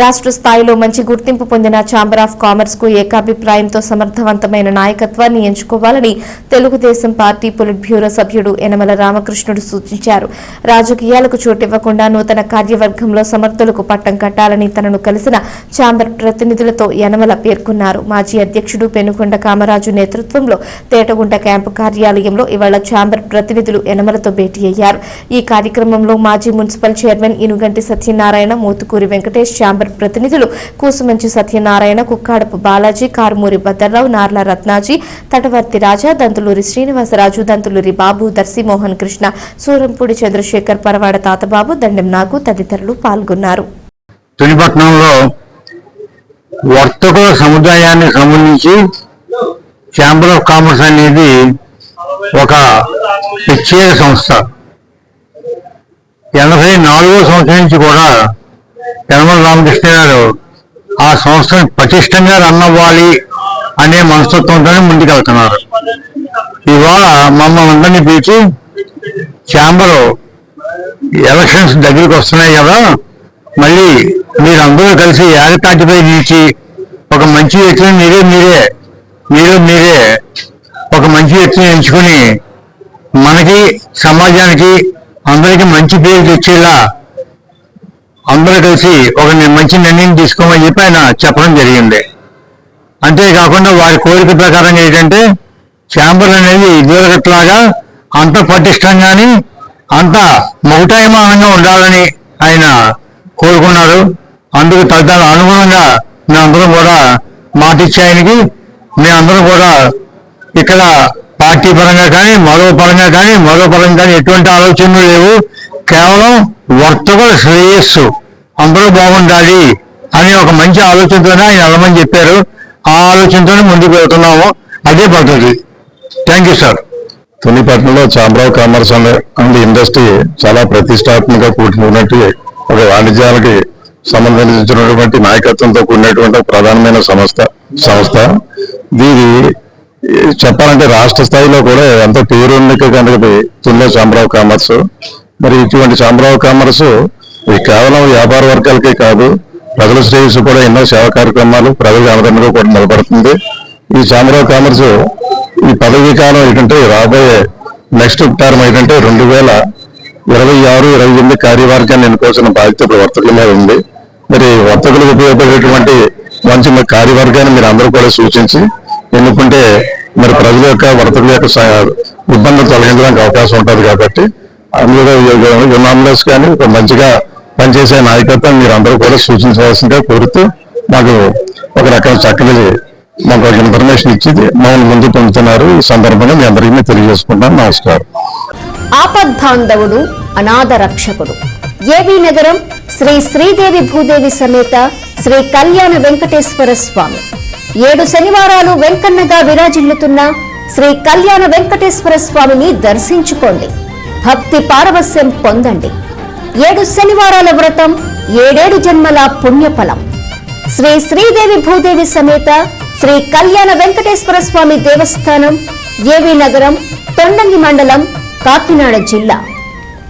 రాష్ట్ర స్థాయిలో మంచి గుర్తింపు పొందిన ఛాంబర్ ఆఫ్ కామర్స్కు ఏకాభిప్రాయంతో సమర్థవంతమైన నాయకత్వాన్ని ఎంచుకోవాలని తెలుగుదేశం పార్టీ పొలిట్ బ్యూరో సభ్యుడు యనమల రామకృష్ణుడు సూచించారు. రాజకీయాలకు చోటివ్వకుండా నూతన కార్యవర్గంలో సమర్థులకు పట్టం కట్టాలని తనను కలిసిన ఛాంబర్ ప్రతినిధులతో యనమల పేర్కొన్నారు. మాజీ అధ్యక్షుడు పెనుకొండ కామరాజు నేతృత్వంలో తేటగుంట క్యాంపు కార్యాలయంలో ఇవాళ ఛాంబర్ ప్రతినిధులు యనమలతో భేటీ అయ్యారు. ఈ కార్యక్రమంలో మాజీ municipal chairman Inuganti Satyanarayana Mothukuri Venkatesh chamber ప్రతినిధులు కూసుమంచి సత్యనారాయణ కుక్కాడపు బాలాజీ కారుమూరి భద్రరావు నార్ల రత్నాజీ తటవర్తి రాజా దంతులూరి శ్రీనివాసరాజు దంతులూరి బాబు దర్శిమోహన్ కృష్ణ సూరంపూడి చంద్రశేఖర్ పరవాడ తాతబాబు దండెం నాగు తదితరులు పాల్గొన్నారు. తునిపట్నంలో వర్తకుల సముదాయానికి సంబంధించి ఛాంబర్ ఆఫ్ కామర్స్ అనేది ఒక ప్రత్యేక సంస్థ. ఎనభై నాలుగో సంవత్సరం నుంచి కూడా యనమల రామకృష్ణ గారు ఆ సంస్థను పటిష్టంగా రన్ అవ్వాలి అనే మనస్తత్వంతోనే ముందుకెళ్తున్నారు. ఇవాళ మమ్మల్ని అందరినీ పిలిచి ఛాంబరు ఎలక్షన్స్ దగ్గరికి వస్తున్నాయి కదా మళ్ళీ మీరందరూ కలిసి ఏకతాటిపై నిలిచి ఒక మంచి వ్యక్తిని మీరే మీరే మీరు మీరే ఒక మంచి వ్యక్తిని ఎంచుకుని మనకి సమాజానికి అందరికీ మంచి పేరు తెచ్చేలా అందరూ కలిసి ఒక మంచి నిర్ణయం తీసుకోమని చెప్పి ఆయన చెప్పడం జరిగింది. అంతేకాకుండా వారి కోరిక ప్రకారం ఏంటంటే ఛాంబర్ అనేది ఇదివరకట్లాగా అంత పటిష్టంగాని అంత మౌటాయమానంగా ఉండాలని ఆయన కోరుకున్నారు. అందుకు తగ్గాల అనుగుణంగా మేమందరం కూడా మాటిచ్చే ఆయనకి మేమందరం కూడా ఇక్కడ పార్టీ పరంగా కానీ మరో పరంగా కానీ మరో పరంగా కానీ ఎటువంటి ఆలోచనలు లేవు. కేవలం వర్తకుల శ్రేయస్సు. అందరూ బాగుండాలి అనే ఒక మంచి ఆలోచనతోనే ఆయన వెళ్ళమని చెప్పారు. ఆ ఆలోచనతోనే ముందుకు వెళ్తున్నాము. అదే పద్ధతి. Thank you sir తునిపట్నంలో chamber of commerce and and industry చాలా ప్రతిష్టాత్మక కూడినటువంటి ఒక వాణిజ్యానికి సంబంధించినటువంటి నాయకత్వంతో కూడినటువంటి ప్రధానమైన సంస్థ సంస్థ. దీని చెప్పాలంటే రాష్ట్ర స్థాయిలో కూడా ఎంతో పేరున్నక కనుక తుల్లో ఛాంబర్ ఆఫ్ కామర్స్ మరి ఇటువంటి ఛాంబర్ ఆఫ్ కామర్స్ ఇది కేవలం వ్యాపార వర్గాలకే కాదు ప్రజల శ్రేయస్సు కూడా ఎన్నో సేవా కార్యక్రమాలు ప్రజల ఆదరణగా కూడా నిలబడుతుంది. ఈ ఛాంబర్ ఆఫ్ కామర్స్ ఈ పదవీ కాలం ఏంటంటే రాబోయే నెక్స్ట్ టర్మ్ ఏంటంటే రెండు వేల ఇరవై ఆరు ఇరవై ఎనిమిది కార్యవర్గాన్ని ఎన్నుకోవాల్సిన బాధ్యత వర్తకుల మీద ఉంది. మరి వర్తకులకు ఉపయోగపడేటువంటి మంచి కార్యవర్గాన్ని మీరు అందరూ కూడా సూచించి ఎన్నుకుంటే మరి ప్రజల యొక్క వర్తకుల యొక్క ఇబ్బందులు తొలగించడానికి అవకాశం ఉంటుంది కాబట్టి అందులో యునామినస్ కానీ ఒక మంచిగా పనిచేసే నాయకత్వం మీరు అందరూ కూడా సూచించవలసిందిగా కోరుతూ మాకు ఒక రకం చక్కని మాకు ఒక ఇన్ఫర్మేషన్ ఇచ్చి మమ్మల్ని ముందు పొందుతున్నారు. ఈ సందర్భంగా మీ అందరికీ తెలియజేసుకుంటాను నమస్కారం. ఆపద్ధాంధవుడు అనాథ రక్షకుడు. ఏవి నగరం శ్రీ శ్రీదేవి భూదేవి సమేత శ్రీ కళ్యాణ వెంకటేశ్వర స్వామి. ఏడు శనివారాలు వెంకన్నగా విరాజిల్లుతున్న శ్రీ కళ్యాణ వెంకటేశ్వర స్వామిని దర్శించుకోండి. భక్తి పారవస్యం పొందండి. ఏడు శనివారాల వ్రతం ఏడేడు జన్మల పుణ్యఫలం. శ్రీ శ్రీదేవి భూదేవి సమేత శ్రీ కళ్యాణ వెంకటేశ్వర స్వామి దేవస్థానం ఏవి నగరం తొండంగి మండలం కాకినాడ జిల్లా.